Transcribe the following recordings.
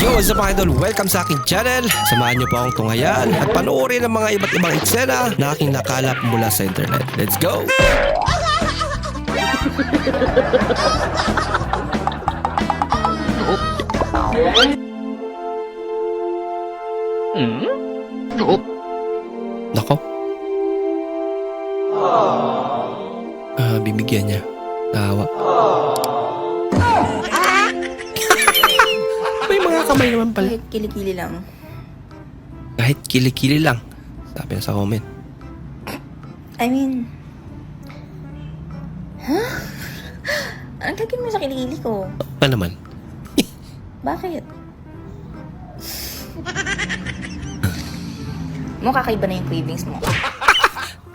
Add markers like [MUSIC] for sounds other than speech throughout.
Yo, what's up mga idol? Welcome sa aking channel. Samahan niyo po akong tunghayan at panoorin ang mga iba't ibang eksena na aking nakalap mula sa internet. Let's go! Nako. Ah, bibigyan niya. Tawa. Kamay naman pala. Kahit kilikili lang. Kahit kilikili lang. Sabi na sa comment. I mean... Huh? Ang gagawin mo sa kilikili ko? Pa naman. [LAUGHS] Bakit? mo kakaiba na yung cravings mo.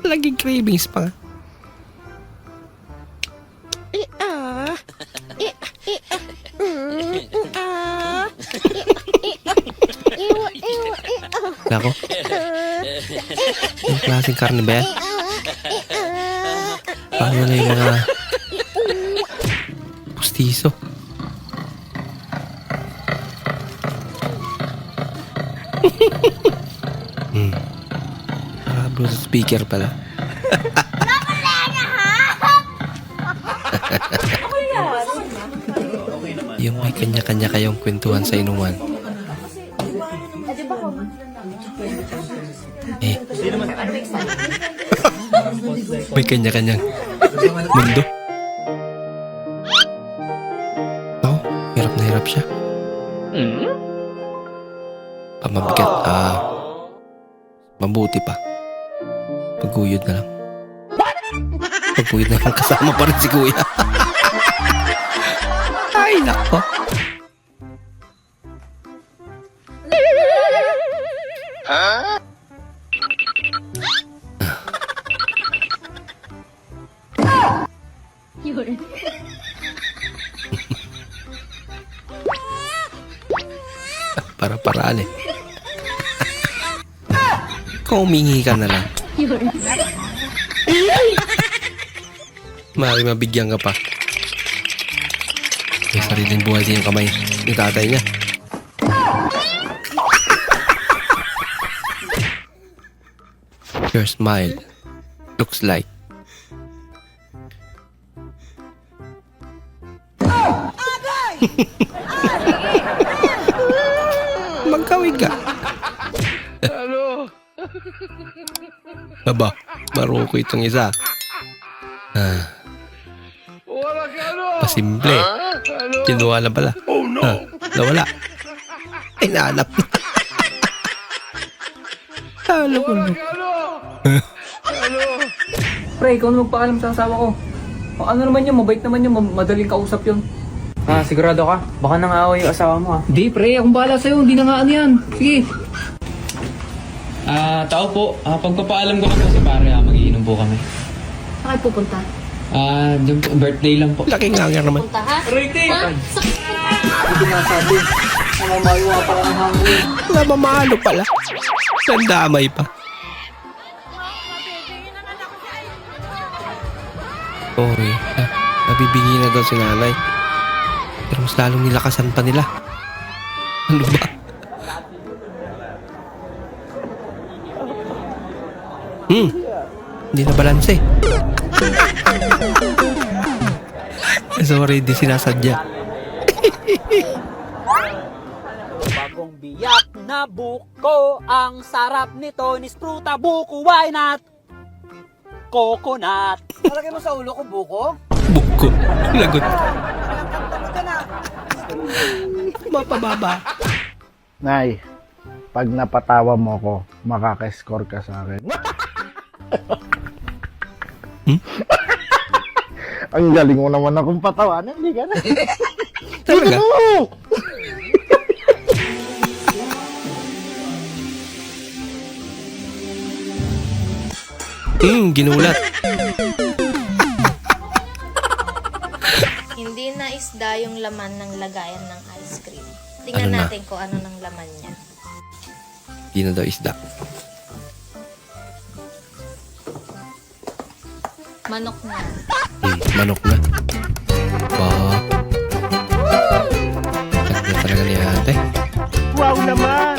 Laging cravings pa Yung klaseng karne ba yan? Paano na yung mga pustiso? hmm. Ah, Bluetooth speaker pala. yung may kanya-kanya kayong kwentuhan sa inuman. May kanya-kanyang mundo. Ako, hirap na hirap siya. Pamabigat, ah, mabuti pa. Paguyod na lang. Paguyod na lang kasama pa rin si kuya. [LAUGHS] Ay, nako. [LAUGHS] Para-paraan eh. Kung humingi ka na lang. Mari mabigyan ka pa. May sariling buhay din yung kamay ni tatay niya. Your smile looks like [LAUGHS] Magkawig ka. Ano? Aba, maroko itong isa. Ah. Pasimple. Kinuha lang pala. Oh no! Ah, nawala. Ay, nahanap na. Alam ko na. Pre, ikaw na magpaalam sa asawa ko. O, ano naman yun, mabait naman yun, ma- madaling kausap yun. Ah, sigurado ka? Baka nangaaway yung asawa mo ah. Di pre, akong bahala sa'yo, hindi na nga ano yan. Sige. Ah, tao po. Ah, pagpapaalam ko lang po sa pare, ah, magiinom po kami. Saan kayo pupunta? Ah, yung birthday lang po. Laki nga nga naman. Punta ha? Rete! Ha? Hindi na sabi. Namamayo nga pala ng hangin. Namamalo pala. Sandamay pa. Okay. Na, nabibingi na daw si nanay. Pero mas lalong nilakasan pa nila. Ano ba? Hmm. Hindi na balanse. [LAUGHS] Sorry, di sinasadya. Bagong biyak na buko, ang sarap nito ni Spruta Buko, why not? Coconut. Malagay mo sa ulo ko, buko? Buko. Lagot. [LAUGHS] Mapababa. Nay, pag napatawa mo ko, makaka-score ka sa akin. Hmm? [LAUGHS] Ang galing mo naman akong patawanan, hindi ka na. [LAUGHS] Talaga? Oo! Hmm, ginulat. isda yung laman ng lagayan ng ice cream. Tingnan ano na? natin kung ano ng laman niya. Hindi na daw isda. Manok na. Hmm, manok na. Ba. Sakit na talaga ni ate. Wow naman!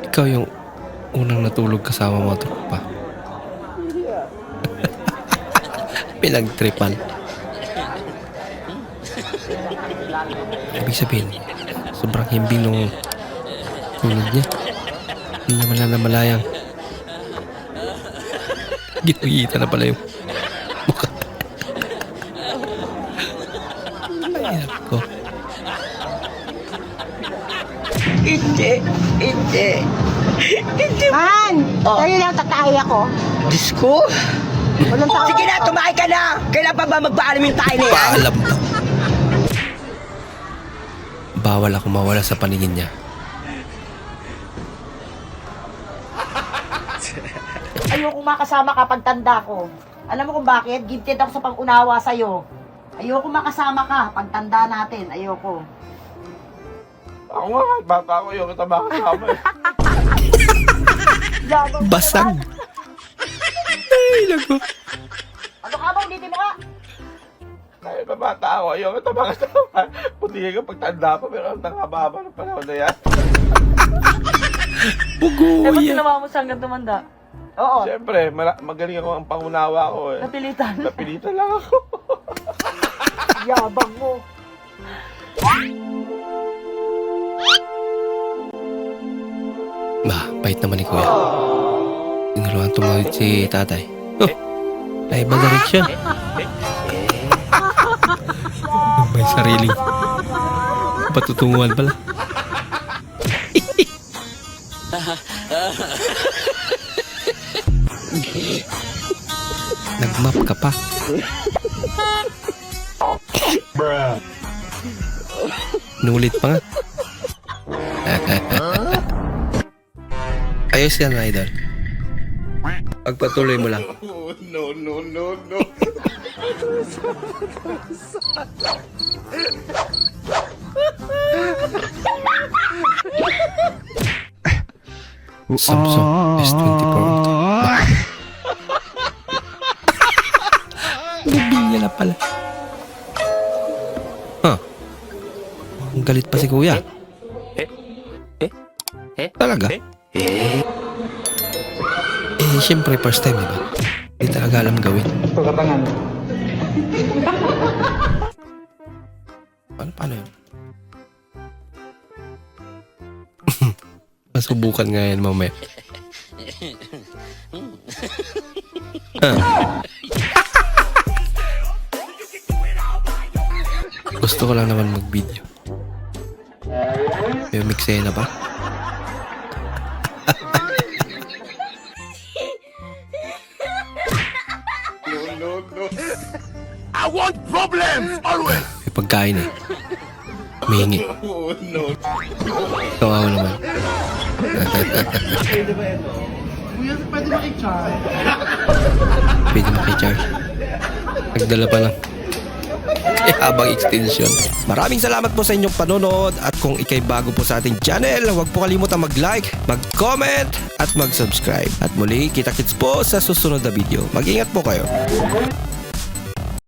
Ikaw yung unang natulog kasama mo to. Pinagtripan. Ibig sabihin, sobrang himbing nung tulog niya. Hindi niya malalamayang. Ginagita na pala yung mukha. Ay, ko. Man, sa'yo lang tatay ako. Diyos ko. Walang tao. Sige na, tumakay ka na. Kailan pa ba magpaalam yung tayo na yan? Paalam daw. Bawal ako mawala sa paningin niya. Ayoko makasama ka pag tanda ko. Alam mo kung bakit? Gifted ako sa pag-unawa sa'yo. Ayoko makasama ka pag tanda natin. Ayoko. Ako nga, bata ako, yung kita makasama eh. [LAUGHS] Basag. Naku. Ano ka ba? Ulitin mo nga. Kahit pa bata ako, yung kita makasama. Puti ka pagtanda ko, pero ang nakababa ng panahon na yan. Buguya. mo siya hanggang tumanda? Oo. Siyempre, mala- magaling ako ang pangunawa ko eh. Napilitan. Napilitan lang ako. [LAUGHS] Yabang mo. Bah, bait naman ni Kuya. Tinulungan tumawid si tatay. Oh, naiba direction. May sariling patutunguhan pala. [LAUGHS] Nagmap ka pa. Nulit pa nga. [LAUGHS] Ayos yan, idol. Pagpatuloy mo lang. Samsung S24 Ultra. Bibigyan na pala. Huh. Ang galit pa si kuya. eh, eh, Talaga? Eh, syempre first time, diba? Hindi talaga alam gawin. Pagkatangan. Paano, paano yun? [LAUGHS] Masubukan nga yan mamaya. Ah. [LAUGHS] Gusto ko lang naman mag-video. May miksena pa? May pagkain eh. May Kawawa naman. Pwede makicharge. Nagdala pa lang. Habang extension. Maraming salamat po sa inyong panonood at kung ikay bago po sa ating channel, huwag po kalimutan mag-like, mag-comment at mag-subscribe. At muli, kita-kits po sa susunod na video. Mag-ingat po kayo.